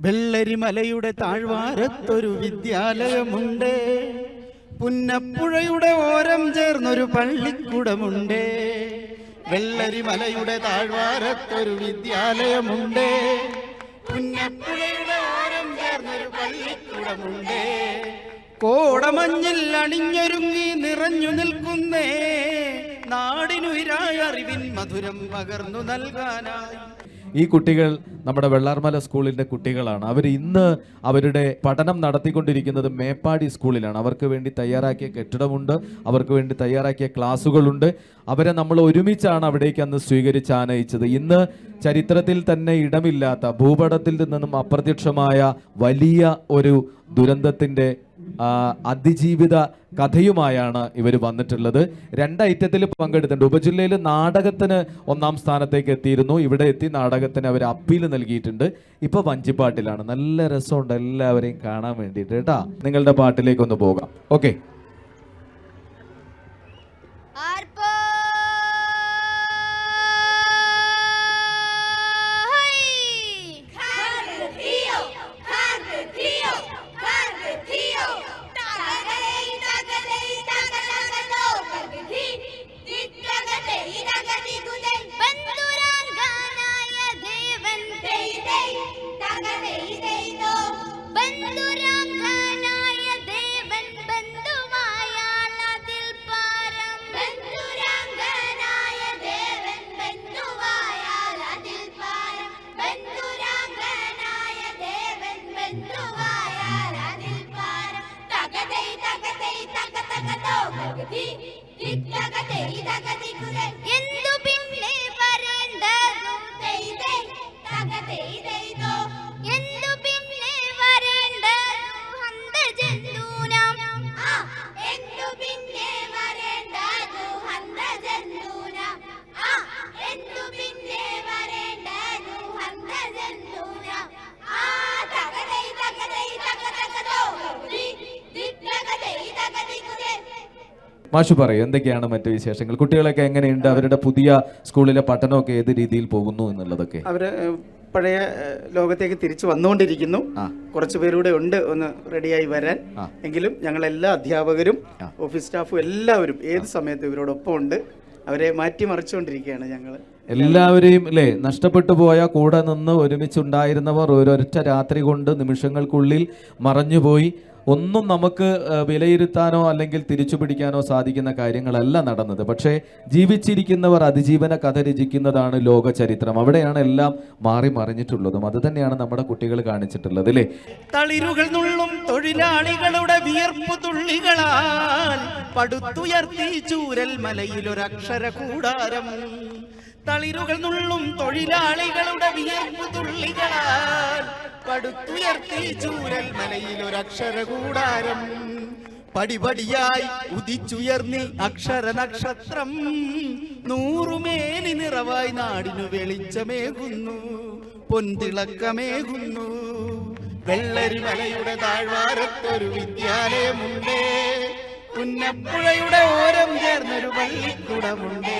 വെള്ളരിമലയുടെ താഴ്വാരത്തൊരു വിദ്യാലയമുണ്ട്. പുന്നപ്പുഴയുടെ ഓരം ചേർന്നൊരു പള്ളിക്കുടമുണ്ട്. വെള്ളരിമലയുടെ താഴ്വാരത്തൊരു വിദ്യാലയമുണ്ട്. പുന്നപ്പുഴയുടെ ഓരം ചേർന്നൊരു പള്ളിക്കുടമുണ്ട്. കോടമഞ്ഞിൽ അണിഞ്ഞൊരുങ്ങി നിറഞ്ഞു നിൽക്കുന്നേ. നാടിനുയിരായ അറിവിൻ മധുരം പകർന്നു നൽകാനായി. ഈ കുട്ടികൾ നമ്മുടെ വെള്ളാർമല സ്കൂളിന്റെ കുട്ടികളാണ്. അവർ ഇന്ന് അവരുടെ പഠനം നടത്തിക്കൊണ്ടിരിക്കുന്നത് മേപ്പാടി സ്കൂളിലാണ്. അവർക്ക് വേണ്ടി തയ്യാറാക്കിയ കെട്ടിടമുണ്ട്. അവർക്ക് വേണ്ടി തയ്യാറാക്കിയ ക്ലാസ്സുകളുണ്ട്. അവരെ നമ്മൾ ഒരുമിച്ചാണ് അവിടേക്ക് അന്ന് സ്വീകരിച്ച് ആനയിച്ചത്. ഇന്ന് ചരിത്രത്തിൽ തന്നെ ഇടമില്ലാത്ത ഭൂപടത്തിൽ നിന്നും അപ്രത്യക്ഷമായ വലിയ ഒരു ദുരന്തത്തിന്റെ ആ, അതിജീവിത കഥയുമായാണ് ഇവർ വന്നിട്ടുള്ളത്. രണ്ട് ഐറ്റത്തിൽ പങ്കെടുത്തിട്ടുണ്ട്. ഉപജില്ലയിൽ നാടകത്തിന് ഒന്നാം സ്ഥാനത്തേക്ക് എത്തിയിരുന്നു. ഇവിടെ എത്തി നാടകത്തിന് അവർ അപ്പീൽ നൽകിയിട്ടുണ്ട്. ഇപ്പൊ വഞ്ചിപ്പാട്ടിലാണ്. നല്ല രസമുണ്ട്. എല്ലാവരെയും കാണാൻ വേണ്ടിയിട്ട്. കേട്ടാ? നിങ്ങളുടെ പാട്ടിലേക്ക് ഒന്ന് പോകാം. ഓക്കെ. நின்றவார அதில் பார தகதை தகதை தக தகதோ தகதி திக் தகதை தகதி குரல் മാഷു പറയൂ എന്തൊക്കെയാണ് മറ്റു വിശേഷങ്ങൾ? കുട്ടികളൊക്കെ എങ്ങനെയുണ്ട്? അവരുടെ പുതിയ സ്കൂളിലെ പഠനമൊക്കെ ഏത് രീതിയിൽ പോകുന്നു എന്നുള്ളതൊക്കെ? അവർ പഴയ ലോകത്തേക്ക് തിരിച്ചു വന്നുകൊണ്ടിരിക്കുന്നു. കുറച്ചു പേരൂടെ ഉണ്ട് ഒന്ന് റെഡിയായി വരാൻ. എങ്കിലും ഞങ്ങൾ എല്ലാ അധ്യാപകരും ഓഫീസ് സ്റ്റാഫും എല്ലാവരും ഏത് സമയത്തും ഇവരോടൊപ്പം ഉണ്ട് അവരെ മാറ്റിമറിച്ചുകൊണ്ടിരിക്കുകയാണ് ഞങ്ങൾ എല്ലാവരെയും അല്ലേ നഷ്ടപ്പെട്ടു പോയ കൂടെ നിന്ന് ഒരുമിച്ചുണ്ടായിരുന്നവർ ഒരൊറ്റ രാത്രി കൊണ്ട് നിമിഷങ്ങൾക്കുള്ളിൽ മറഞ്ഞുപോയി. ഒന്നും നമുക്ക് വിലയിരുത്താനോ അല്ലെങ്കിൽ തിരിച്ചു പിടിക്കാനോ സാധിക്കുന്ന കാര്യങ്ങളല്ല നടന്നത്. പക്ഷേ ജീവിച്ചിരിക്കുന്നവർ അതിജീവന കഥ രചിക്കുന്നതാണ് ലോക ചരിത്രം അവിടെയാണ് എല്ലാം മാറി മറിഞ്ഞിട്ടുള്ളതും. അത് തന്നെയാണ് നമ്മുടെ കുട്ടികൾ കാണിച്ചിട്ടുള്ളത് അല്ലേ? തളിരുകൾ നുള്ളും തൊഴിലാളികളുടെ വിയർപ്പ് തുള്ളികളാൽ പടുത്തുയർത്തി ചൂരൽ മലയിലൊരക്ഷര കൂടാരം. തളിരുകൾ നുള്ളും തൊഴിലാളികളുടെ വിയർപ്പ് തുള്ളികളാൽ പടുത്തുയർത്തി ചൂരൽ മലയിലൊരക്ഷര കൂടാരം പടിപടിയായി ഉദിച്ചുയർന്നി അക്ഷര നക്ഷത്രം നൂറുമേനി നിറവായി നാടിനു വെളിച്ചമേകുന്നു. പൊന്തിളക്കമേകുന്നു വെള്ളരിമലയുടെ താഴ്വാരത്തൊരു വിദ്യാലയമുണ്ടേ. പുന്നപ്പുഴയുടെ ഓരം ചേർന്നൊരു പള്ളിക്കുടമുണ്ട്.